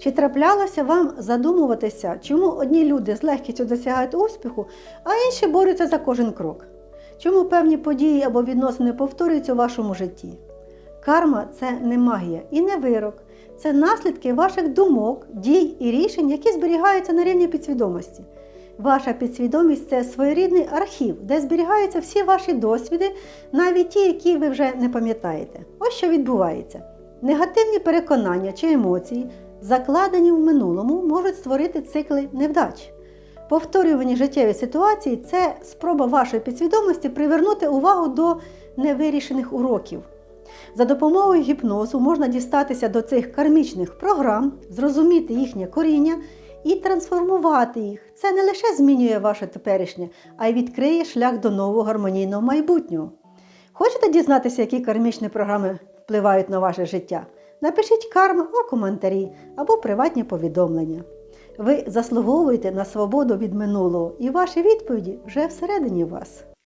Чи траплялося вам задумуватися, чому одні люди з легкістю досягають успіху, а інші борються за кожен крок? Чому певні події або відносини повторюються у вашому житті? Карма це не магія і не вирок, це наслідки ваших думок, дій і рішень, які зберігаються на рівні підсвідомості. Ваша підсвідомість це своєрідний архів, де зберігаються всі ваші досвіди, навіть ті, які ви вже не пам'ятаєте. Ось що відбувається. Негативні переконання чи емоції, закладені в минулому, можуть створити цикли невдач. Повторювані життєві ситуації це спроба вашої підсвідомості привернути увагу до невирішених уроків. За допомогою гіпнозу можна дістатися до цих кармічних програм, зрозуміти їхнє коріння і трансформувати їх. Це не лише змінює ваше теперішнє, а й відкриє шлях до нового гармонійного майбутнього. Хочете дізнатися, які кармічні програми впливають на ваше життя? Напишіть карма у коментарі або приватні повідомлення. Ви заслуговуєте на свободу від минулого, і ваші відповіді вже всередині вас.